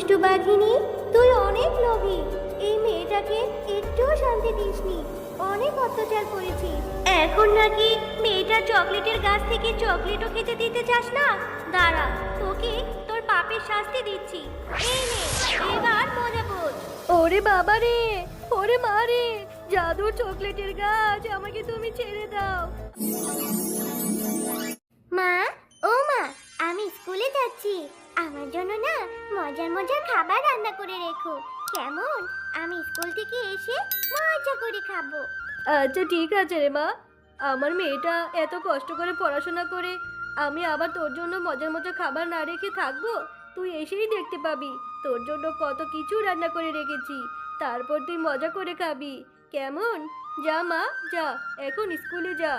দুষ্টু বাঘিনী তুই অনেক লোভী। এই মেয়েটাকে একটুও শান্তি দিসনি। অনেক অত্যাচার করেছি এখন নাকি মেয়েটা চকলেটের গাছ থেকে চকলেটও খেতে দিতে চাস না? দাঁড়া তোকে তোর পাপের শাস্তি দিচ্ছি। এই নে এবার মজা বোঝ ওরে বাবা রে ওরে মা রে জাদুর চকলেটের গাছ আমাকে তুমি ছেড়ে দাও। মা ও মা আমি স্কুলে যাচ্ছি। আমার জন্য না মজার মজার খাবার রান্না করে রেখো। কেমন? আমি স্কুল থেকে এসে মজা করে খাব। আচ্ছা ঠিক আছে রে মা। আমার মেয়েটা এত কষ্ট করে পড়াশোনা করে, আমি আবার তোর জন্য মজার মজার খাবার না রেখে থাকব? তুই এসেই দেখতে পাবি। তোর জন্য কত কিছু রান্না করে রেখেছি। তারপর তুই মজা করে খাবি। কেমন? যা মা, যা, এখন স্কুলে যা।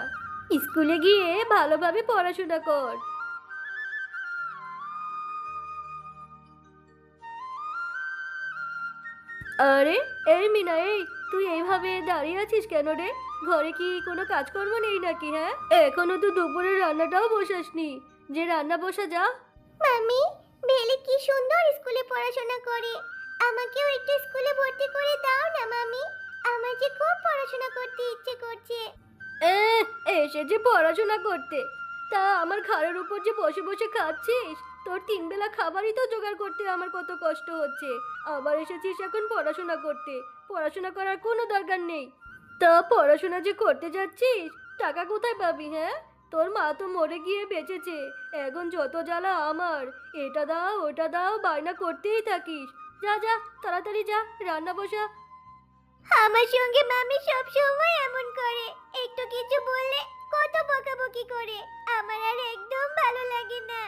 স্কুলে গিয়ে ভালোভাবে পড়াশোনা কর। আরে এই মিনা এই তুই এইভাবে দাঁড়িয়ে আছিস কেন রে? ঘরে কি কোনো কাজকর্ম নেই নাকি হ্যাঁ? এখনও তো দুপুরের রান্নাটাও বসাসনি। যে রান্না বসা যা। মামি বেলে কি সুন্দর স্কুলে পড়াশোনা করে। আমাকেও একটু স্কুলে ভর্তি করে দাও না মামি আমার যে খুব পড়াশোনা করতে ইচ্ছে করছে। এ এসে যে পড়াশোনা করতে। তা আমার ঘরের উপর যে বসে বসে খাচ্ছিস? তোর তিন বেলা খাবারই তো জোগাড় করতে আমার কত কষ্ট হচ্ছে। আবার এসেছিস এখন পড়াশোনা করতে। পড়াশোনা করার কোনো দরকার নেই। তা পড়াশোনা যে করতে যাচ্ছিস, টাকা কোথায় পাবি হ্যাঁ? তোর মা তো মরে গিয়ে বেঁচেছে। এখন যত জ্বালা আমার, এটা দাও, ওটা দাও, বায়না করতেই থাকিস। যা যা, তাড়াতাড়ি যা, রান্না বসা। আমার সঙ্গে মামি সব সময় এমন করে। একটু কিছু বললে কত বকাবকি করে। আমার আর একদম ভালো লাগে না।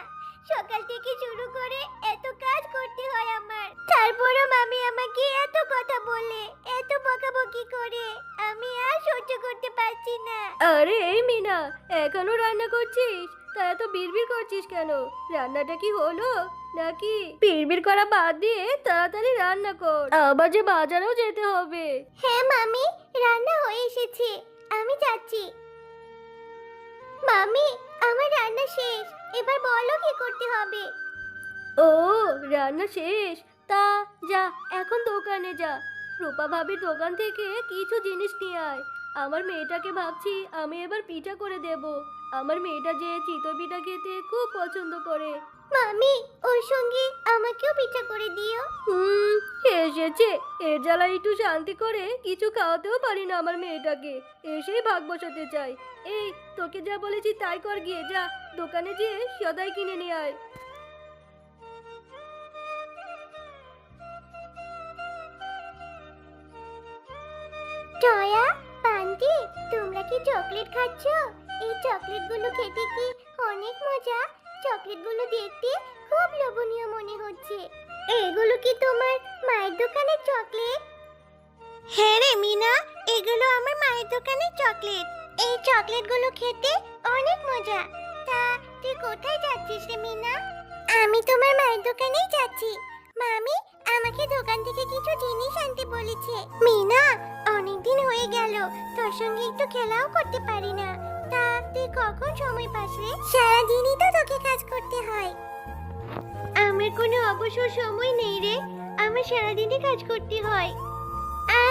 সকাল থেকে শুরু করে এত কাজ করতে হয় আমার। তারপরও মামি আমাকে এত কথা বলে এত বকাবকি করে। আমি আর সহ্য করতে পারছি না। আরে এই মিনা এখনও রান্না করছিস? তা এত বিড়বিড় করছিস কেন? রান্নাটা কি হলো? নাকি বিড়বিড় করা বাদ দিয়ে তাড়াতাড়ি রান্না কর। আবার যে বাজারেও যেতে হবে। হ্যাঁ মামি রান্না হয়ে এসেছে। আমি যাচ্ছি। মামি আমার রান্না শেষ। এবার বলো কি করতে হবে? ও রান্না শেষ। তা যা এখন দোকানে যা। রূপা ভাবির দোকান থেকে কিছু জিনিস নিয়ে আয়। আমার মেয়েটাকে ভাবছি আমি এবার পিঠা করে দেব। আমার মেয়েটা যে চিতই পিঠা খেতে খুব পছন্দ করে। মামি ওর সঙ্গে আমাকেও পিঠা করে দিও। হুম এসেছে এর জ্বালা একটু শান্তি করে কিছু খাওয়াতেও পারি না আমার মেয়েটাকে। এসেই ভাগ বসাতে চাই। এই, তোকে যা বলেছি তাই কর গিয়ে, যা। দোকানে যেয়ে সদাই কিনে নিয়ে আয়। জয়া, পান্তি, তোমরা কি চকলেট খাচ্ছ? এই চকলেটগুলো খেতে কি অনেক মজা। চকলেটগুলো দেখতে খুব লোভনীয় মনে হচ্ছে। এগুলো কি তোমার চকলেট হ্যাঁ রে, মিনা, এগুলো আমার মায়ের দোকানের চকলেট। এই চকলেটগুলো খেতে অনেক মজা। তা, তুই কোথায় যাচ্ছিস রে, মিনা? আমি তোমার মায়ের দোকানেই যাচ্ছি। মামি আমাকে দোকান থেকে কিছু জিনিস আনতে বলেছে। মিনা, অনেকদিন হয়ে গেল, তোর সঙ্গে একটু খেলাও করতে পারি না। তা, তুই কখন সময় পাস রে? সারাদিনই তো তোকে কাজ করতে হয়। আমার কোনো অবসর সময় নেই রে। আমার সারাদিনই কাজ করতে হয়।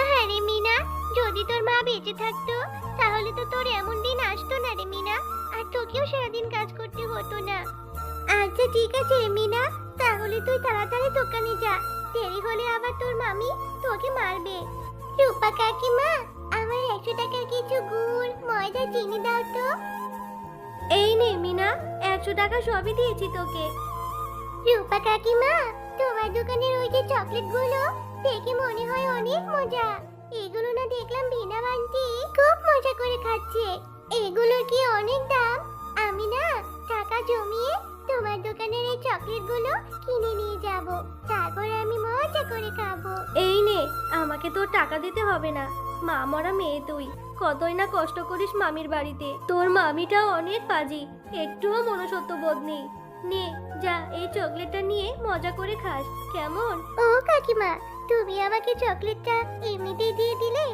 আহারে মিনা, যদি তোর মা বেঁচে থাকতো, তাহলে তো তোর এমন দিন আসতো না রে মিনা, আর তোকেও সারাদিন কাজ করতে হতো না। আচ্ছা ঠিক আছে রে মিনা, তাহলে তুই তাড়াতাড়ি দোকানে যা, দেরি হলে আবার তোর মামি তোকে মারবে। রূপা কাকিমা, আমার একশো টাকার কিছু গুড়, ময়দা চিনি দাও তো। এই নে মিনা, একশো টাকা সবই দিয়েছি তোকে। রূপা কাকিমা তোমার দোকানের ওই যে চকলেটগুলো, দেখে মনে হয় অনেক মজা। এগুলো না দেখলাম বিনা বান্টি খুব মজা করে খাচ্ছে। এগুলোর কি অনেক দাম? আমি না টাকা জমিয়ে তোমার দোকানের এই চকলেটগুলো কিনে নিয়ে যাব। তারপর আমি মজা করে খাব। এই নে, আমাকে তোর টাকা দিতে হবে না। মা মরা মেয়ে তুই, কতই না কষ্ট করিস মামির বাড়িতে। তোর মামিটা অনেক পাজি একটুও মনসত্ব বোধ নেই। নে যা এই চকলেটটা নিয়ে মজা করে খাস কেমন? ও কাকিমা তুমি আমাকে চকলেটটা এমনিতেই দিয়ে দিলে?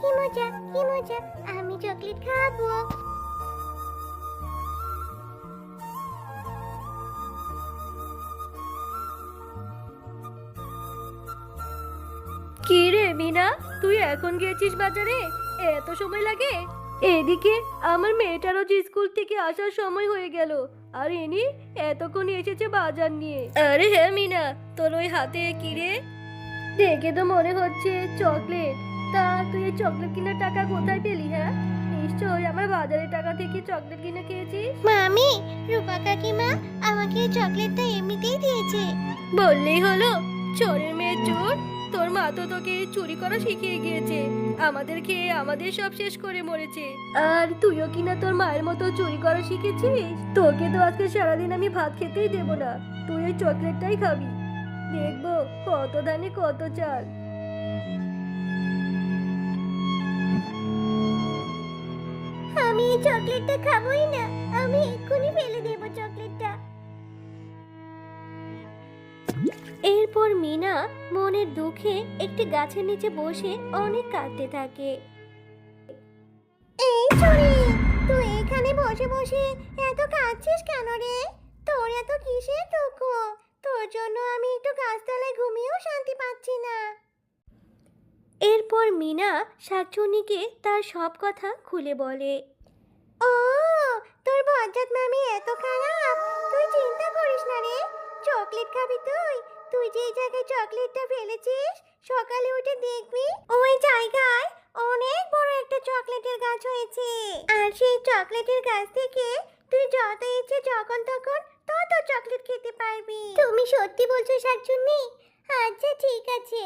কি মজা কি মজা আমি চকলেট খাব। মিনা? তুই এখন গিয়েছিস বাজারে? এত সময় লাগে? এদিকে আমার মেয়েটারও যে স্কুল থেকে আসার সময় হয়ে গেল। আর ইনি এতক্ষণ এসেছে বাজার নিয়ে। আরে হ্যাঁ মিনা তোর ওই হাতে কি রে? দেখে তো মনে হচ্ছে চকলেট। তা তুই এই চকলেট কেনার টাকা কোথায় পেলি হ্যাঁ? নিশ্চয়ই আমার বাজারের টাকা থেকে চকলেট কিনে খেয়েছিস? মামি রূপা কাকিমা আমাকে এই চকলেটটা এমনিতেই দিয়েছে। বললেই হলো চোরের মেয়ে চোর। তোর মা তো তোকে চুরি করা শিখিয়ে গিয়েছে। আমাদের খেয়ে আমাদের সব শেষ করে মরেছে। আর তুইও কিনা তোর মায়ের মতো চুরি করা শিখেছিস? তোকে তো আজকে সারাদিন আমি ভাত খেতেই দেবো না। তুই ওই চকলেটটাই খাবি। দেখব কত ধানে কত চাল। আমি এই চকলেটটা খাবোই না। আমি এক্ষুনি ফেলে দেবো এরপর মিনা মনের দুঃখে একটি গাছের নিচে বসে অনেক কাঁদতে থাকে। এই চুরি তুই এখানে বসে বসে এত কাঁদছিস কেন রে? তোর এত কিসের দুঃখ? তোর জন্য আমি একটু গাছতলায় ঘুমিয়েও শান্তি পাচ্ছি না। এরপর মিনা শাকচুন্নিকে তার সব কথা খুলে বলে। ও তোর বজ্জাত মামি এত খারাপ তুই চিন্তা করিস না রে। চকলেট খাবি তুই তুই যেই জায়গায় চকলেটটা ফেলেছিস, সকালে উঠে দেখবি ওই জায়গায় অনেক বড় একটা চকলেটের গাছ হয়েছে। আর সেই চকলেটের গাছ থেকে তুই যত ইচ্ছে যখন তখন তত চকলেট খেতে পারবি। তুমি সত্যি বলছো শাকচুন্নি? আচ্ছা ঠিক আছে।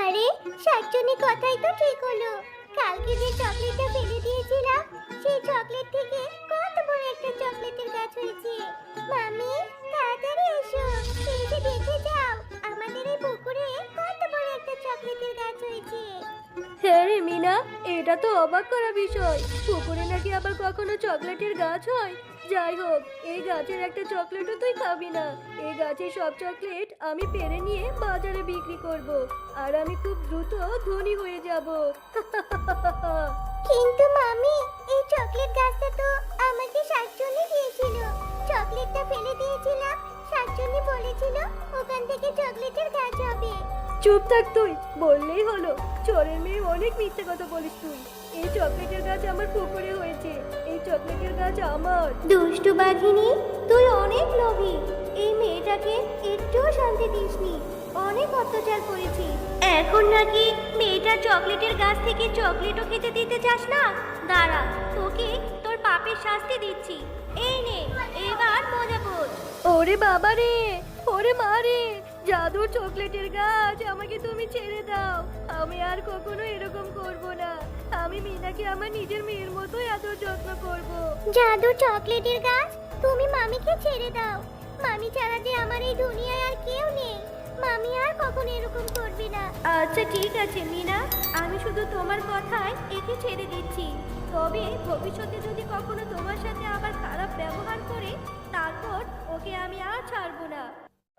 আরে শাকচুনি কথাই তো ঠিক হলো। কালকে যে চকলেটটা ফেলে দিয়েছিলাম, সেই চকলেট থেকে গাছ হয়েছে। মামি, তাড়াতাড়ি এসো। এসে দেখে যাও, আমাদের এই পুকুরে কত বড় একটা চকলেটের গাছ হয়েছে। হ্যাঁ মিনা, এটা তো অবাক করা বিষয়। পুকুরে নাকি আবার কখনো চকলেটের গাছ হয়? যাই হোক এই গাছের একটা চকলেটও তুই খাবি না। এই গাছের সব চকলেট আমি পেরে নিয়ে বাজারে বিক্রি করব, আর আমি খুব দ্রুত ধনী হয়ে যাব। কিন্তু মামি, এই চকলেট গাছটা তো আমাকে শাকচুনি দিয়েছিল। চকলেটটা ফেলে দিয়েছিলাম, শাকচুনি বলেছিল ওখান থেকে চকলেটের গাছ হবে। চুপ থাক তুই বললেই হলো। চোরের মেয়ে অনেক মিথ্যে কথা বলিস তুই। এই চকলেটের গাছ আমার পুকুরে হয়েছে। এই চকলেটের গাছ আমার। দুষ্টু বাঘিনী তুই অনেক লোভী। এই মেয়েটাকে একটুও শান্তি দিসনি। অনেক অত্যাচার করেছিস এখন নাকি মেয়েটা চকলেটের গাছ থেকে চকলেটও খেতে দিতে চাস না? দাঁড়া তোকে তোর পাপের শাস্তি দিচ্ছি। এই নে এবার মজা বোঝ ওরে বাবা রে ওরে মা রে জাদুর চকলেটের গাছ আমাকে তুমি ছেড়ে দাও। আমি আর কখনো এরকম করব না। আমি মিনাকে আমার নিজের মেয়ের মতোই এত যত্ন করব। জাদুর চকলেটের গাছ তুমি মামিকে ছেড়ে দাও। মামি ছাড়া যে আমার এই দুনিয়ায় আর কেউ নেই। মামি আর কখনো এরকম করবে না। আচ্ছা ঠিক আছে মিনা। আমি শুধু তোমার কথায় একে ছেড়ে দিচ্ছি। তবে ভবিষ্যতে যদি কখনো তোমার সাথে আবার খারাপ ব্যবহার করে তারপর ওকে আমি আর ছাড়বো না।